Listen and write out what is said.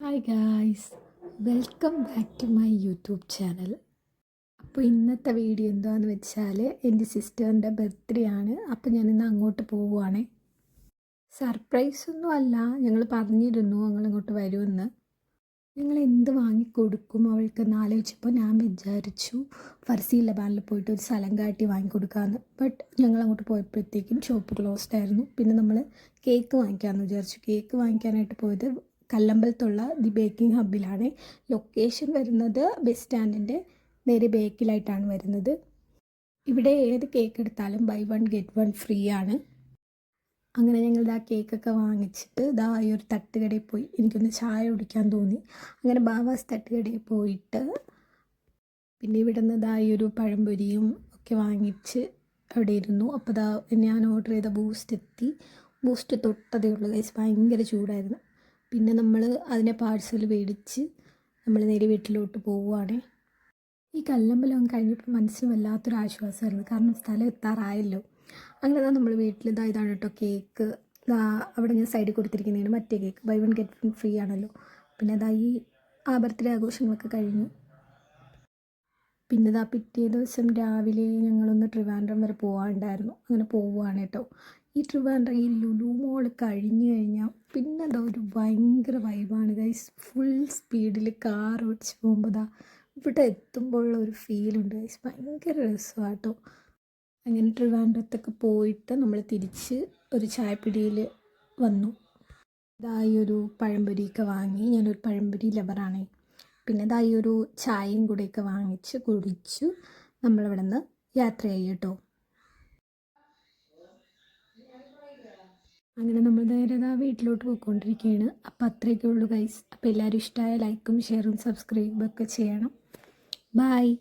Hi guys welcome back to my YouTube channel അപ്പോൾ ഇന്നത്തെ video എന്താണെന്ന് വെച്ചാൽ എന്റെ സിസ്റ്ററിന്റെ ബർത്ത്ഡേ ആണ്. അപ്പോൾ ഞാനിന്ന് അങ്ങോട്ട് പോവുകയാണ് സർപ്രൈസ് ഒന്നും അല്ല. ഞങ്ങൾ പറഞ്ഞിരുന്നു ഞങ്ങൾ ഇങ്ങോട്ട് വരുമെന്ന്. ഞങ്ങൾ എന്ത് വാങ്ങിക്കൊടുക്കും അവൾക്ക് എന്ന് ആലോചിച്ചപ്പോൾ ഞാൻ വിചാരിച്ചു ഫർസി ലബാനിൽ പോയിട്ട് ഒരു സ്ഥലം കാട്ടി വാങ്ങിക്കൊടുക്കാമെന്ന് ബട്ട് ഞങ്ങൾ അങ്ങോട്ട് പോയപ്പോഴത്തേക്കും ഷോപ്പ് ക്ലോസ്ഡ് ആയിരുന്നു. പിന്നെ നമ്മൾ കേക്ക് വാങ്ങിക്കാമെന്ന് വിചാരിച്ചു. കേക്ക് വാങ്ങിക്കാനായിട്ട് പോയത് കല്ലമ്പലത്തുള്ള ദി ബേക്കിംഗ് ഹബ്ബിലാണ്. ലൊക്കേഷൻ വരുന്നത് ബസ് സ്റ്റാൻഡിന്റെ നേരെ ബേക്കിലായിട്ടാണ് വരുന്നത്. ഇവിടെ ഏത് കേക്ക് എടുത്താലും buy one get one free ആണ്. അങ്ങനെ ഞങ്ങൾ ഇതാ കേക്കൊക്കെ വാങ്ങിച്ചിട്ട് ഇതാ ഈ ഒരു തട്ടുകടയിൽ പോയി എനിക്കൊന്ന് ചായ കുടിക്കാൻ തോന്നി. അങ്ങനെ ബാവാസ് തട്ടുകടയിൽ പോയിട്ട് പിന്നെ ഇവിടെ നിന്ന് ഇതാ ഈ ഒരു പഴംപൊരിയും ഒക്കെ വാങ്ങിച്ച് അവിടെ ഇരുന്നു. അപ്പോൾ ഇതാ ഞാൻ ഓർഡർ ചെയ്ത ബൂസ്റ്റ് എത്തി. ബൂസ്റ്റ് തൊട്ടതേ ഉള്ളൂ ഗൈസ് ഭയങ്കര ചൂടായിരുന്നു. പിന്നെ നമ്മൾ അതിനെ പാഴ്സൽ മേടിച്ച് നമ്മൾ നേരെ വീട്ടിലോട്ട് പോവുകയാണ് ഈ കല്ലമ്പലം കഴിഞ്ഞപ്പോൾ മനസ്സിന് വല്ലാത്തൊരു ആശ്വാസമായിരുന്നു കാരണം സ്ഥലം എത്താറായല്ലോ. അങ്ങനെ തന്നെ നമ്മൾ വീട്ടിൽ ഇതാ ഇതാണ് കേട്ടോ കേക്ക് അവിടെ ഞാൻ സൈഡിൽ കൊടുത്തിരിക്കുന്നതാണ്. മറ്റേ cake buy one get free ആണല്ലോ. പിന്നെ അതാ ഈ ആ ബർത്ത്ഡേ ആഘോഷങ്ങളൊക്കെ കഴിഞ്ഞു. പിന്നെ ഇതാ പിറ്റേ ദിവസം രാവിലെ ഞങ്ങളൊന്ന് ട്രിവാൻഡ്രം വരെ പോകാനുണ്ടായിരുന്നു അങ്ങനെ പോവുകയാണ് കേട്ടോ. ഈ ട്രിവാൻഡ്രം ഈ ലുലു മോൾ കഴിഞ്ഞു കഴിഞ്ഞാൽ പിന്നെ എന്താ ഒരു ഭയങ്കര വൈബാണ് ഗൈസ് ഫുൾ സ്പീഡിൽ കാർ ഓടിച്ച് പോകുമ്പോൾ ദാ ഇവിടെ എത്തുമ്പോഴുള്ള ഒരു ഫീലുണ്ട് ഗൈസ് ഭയങ്കര രസമാണ് കേട്ടോ. അങ്ങനെ ട്രിവാൻഡ്രത്തൊക്കെ പോയിട്ട് നമ്മൾ തിരിച്ച് ഒരു ചായപ്പിടിയിൽ വന്നു. ഇതായി ഒരു പഴംപൊരിയൊക്കെ വാങ്ങി. ഞാനൊരു പഴംപൊരി ലവറാണ് പിന്നെ ദാ ഈ ഒരു ചായയും കൂടെയൊക്കെ വാങ്ങിച്ച് കുടിച്ചു. നമ്മളിവിടെ നിന്ന് യാത്രയായി കേട്ടോ. അങ്ങനെ നമ്മൾ നേരെ ദാ വീട്ടിലോട്ട് പോയിക്കൊണ്ടിരിക്കുകയാണ്. അപ്പോൾ അത്രയൊക്കെ ഉള്ളൂ ഗൈസ് അപ്പോൾ എല്ലാവരും ഇഷ്ടമായ ലൈക്കും ഷെയറും സബ്സ്ക്രൈബും ഒക്കെ ചെയ്യണം. ബായ്